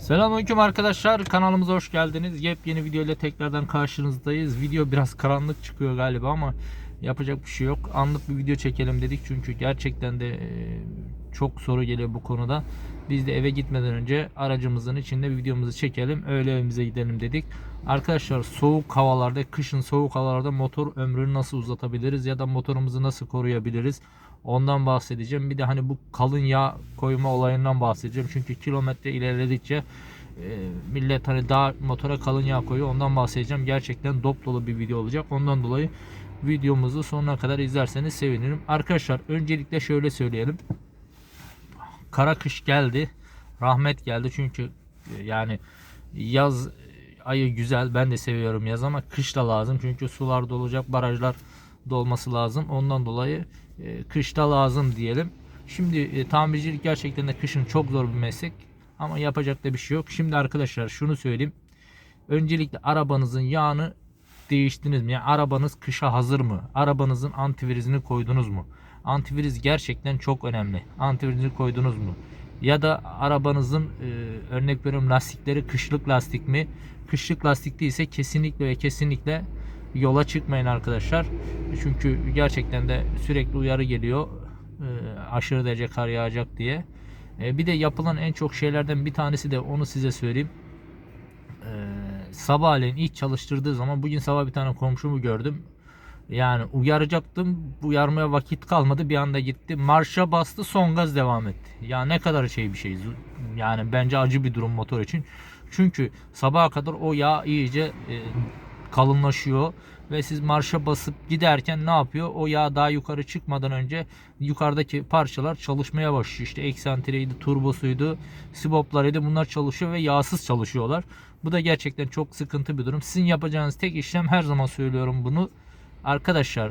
Selamünaleyküm arkadaşlar. Kanalımıza hoş geldiniz. Yepyeni video ile tekrardan karşınızdayız. Video biraz karanlık çıkıyor galiba ama yapacak bir şey yok. Anlık bir video çekelim dedik çünkü gerçekten de e, çok soru geliyor bu konuda. Biz de eve gitmeden önce aracımızın içinde bir videomuzu çekelim. Öyle evimize gidelim dedik. Arkadaşlar soğuk havalarda, kışın soğuk havalarda motor ömrünü nasıl uzatabiliriz ya da motorumuzu nasıl koruyabiliriz? Ondan bahsedeceğim. Bir de hani bu kalın yağ koyma olayından bahsedeceğim. Çünkü kilometre ilerledikçe e, millet hani daha motora kalın yağ koyuyor. Ondan bahsedeceğim. Gerçekten dop dolu bir video olacak. Ondan dolayı videomuzu sonuna kadar izlerseniz sevinirim. Arkadaşlar öncelikle şöyle söyleyelim. Kara kış geldi. Rahmet geldi. Çünkü e, yani yaz ayı güzel. Ben de seviyorum yaz ama kış da lazım. Çünkü sular dolacak, barajlar dolması lazım. Ondan dolayı e, kışta lazım diyelim. Şimdi e, tamircilik gerçekten de kışın çok zor bir meslek. Ama yapacak da bir şey yok. Şimdi arkadaşlar şunu söyleyeyim. Öncelikle arabanızın yağını değiştiniz mi? Yani arabanız kışa hazır mı? Arabanızın antivirizini koydunuz mu? Antiviriz gerçekten çok önemli. Antivirizi koydunuz mu? Ya da arabanızın e, örnek veriyorum lastikleri kışlık lastik mi? Kışlık lastik değilse kesinlikle ve kesinlikle yola çıkmayın arkadaşlar. Çünkü gerçekten de sürekli uyarı geliyor. e, aşırı derece kar yağacak diye. E, bir de yapılan en çok şeylerden bir tanesi de onu size söyleyeyim. E, sabahleyin ilk çalıştırdığı zaman bugün sabah bir tane komşumu gördüm. Yani uyaracaktım. Uyarmaya vakit kalmadı. Bir anda gitti. Marşa bastı. Son gaz devam etti. Ya ne kadar şey bir şey. Yani bence acı bir durum motor için. Çünkü sabaha kadar o yağ iyice e, kalınlaşıyor ve siz marşa basıp giderken ne yapıyor? O yağ daha yukarı çıkmadan önce yukarıdaki parçalar çalışmaya başlıyor. İşte eksantreydi, turbosuydu, siboplarıydı bunlar çalışıyor ve yağsız çalışıyorlar. Bu da gerçekten çok sıkıntı bir durum. Sizin yapacağınız tek işlem her zaman söylüyorum bunu. Arkadaşlar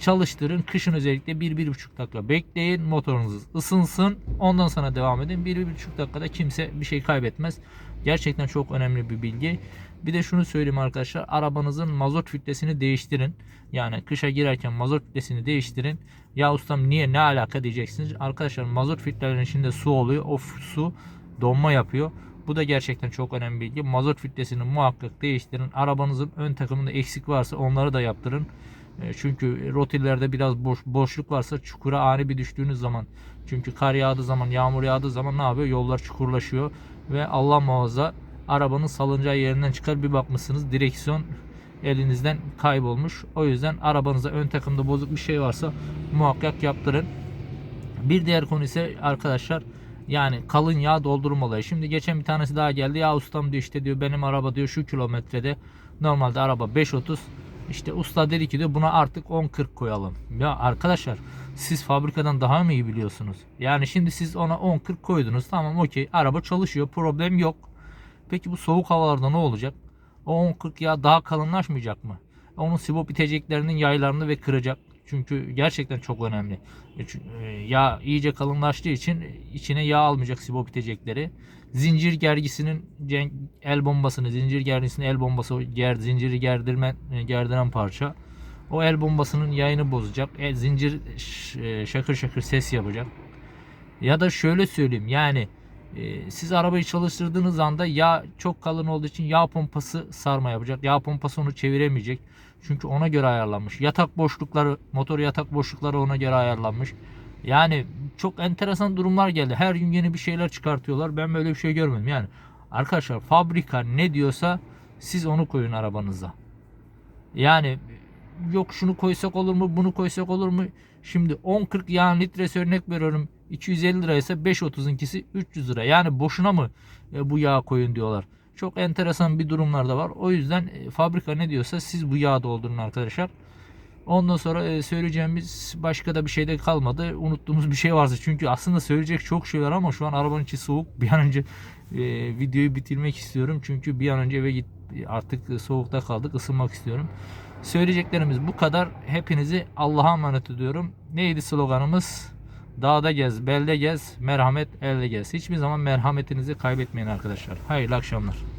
çalıştırın. Kışın özellikle 1-1,5 dakika bekleyin. Motorunuz ısınsın. Ondan sonra devam edin. 1-1,5 dakikada kimse bir şey kaybetmez. Gerçekten çok önemli bir bilgi. Bir de şunu söyleyeyim arkadaşlar. Arabanızın mazot filtresini değiştirin. Yani kışa girerken mazot filtresini değiştirin. Ya ustam niye ne alaka diyeceksiniz. Arkadaşlar mazot filtrelerinin içinde su oluyor. O su donma yapıyor. Bu da gerçekten çok önemli bilgi. Mazot filtresini muhakkak değiştirin. Arabanızın ön takımında eksik varsa onları da yaptırın. E, Çünkü rotillerde biraz boş, boşluk varsa çukura ani bir düştüğünüz zaman çünkü kar yağdığı zaman yağmur yağdığı zaman ne yapıyor? Yollar çukurlaşıyor ve Allah muhafaza arabanın salıncağı yerinden çıkar bir bakmışsınız direksiyon elinizden kaybolmuş. O yüzden arabanıza ön takımda bozuk bir şey varsa muhakkak yaptırın. Bir diğer konu ise arkadaşlar yani kalın yağ doldurma olayı. Şimdi geçen bir tanesi daha geldi. Ya ustam diyor işte diyor benim araba diyor şu kilometrede normalde araba 5.30 işte usta dedi ki diyor buna artık 10.40 koyalım. Ya arkadaşlar siz fabrikadan daha mı iyi biliyorsunuz? Yani şimdi siz ona 10.40 koydunuz. Tamam okey araba çalışıyor problem yok. Peki bu soğuk havalarda ne olacak? O 10.40 yağ daha kalınlaşmayacak mı? Onun sibop iteceklerinin yaylarını ve kıracak. Çünkü gerçekten çok önemli. E e, Yağ iyice kalınlaştığı için içine yağ almayacak sibop itecekleri. Zincir gergisinin el bombasını, zincir gergisinin el bombası, ger, zinciri gerdirme, e, gerdiren parça. O el bombasının yayını bozacak. E, zincir şakır şakır ses yapacak. Ya da şöyle söyleyeyim yani siz arabayı çalıştırdığınız anda yağ çok kalın olduğu için yağ pompası sarma yapacak. Yağ pompası onu çeviremeyecek. Çünkü ona göre ayarlanmış. Yatak boşlukları, motor yatak boşlukları ona göre ayarlanmış. Yani çok enteresan durumlar geldi. Her gün yeni bir şeyler çıkartıyorlar. Ben böyle bir şey görmedim. Yani arkadaşlar fabrika ne diyorsa siz onu koyun arabanıza. Yani yok şunu koysak olur mu, bunu koysak olur mu? Şimdi 10-40 yağın litresi örnek veriyorum. 250 liraysa 5.30'unkisi 300 lira. Yani boşuna mı e, bu yağ koyun diyorlar. Çok enteresan bir durumlar da var. O yüzden e, fabrika ne diyorsa siz bu yağı doldurun arkadaşlar. Ondan sonra e, söyleyeceğimiz başka da bir şey de kalmadı. Unuttuğumuz bir şey varsa çünkü aslında söyleyecek çok şey var ama şu an arabanın içi soğuk. Bir an önce e, videoyu bitirmek istiyorum. Çünkü bir an önce eve git artık soğukta kaldık. ısınmak istiyorum. Söyleyeceklerimiz bu kadar. Hepinizi Allah'a emanet ediyorum. Neydi sloganımız? Dağda gez, belde gez, merhamet elde gez. Hiçbir zaman merhametinizi kaybetmeyin arkadaşlar. Hayırlı akşamlar.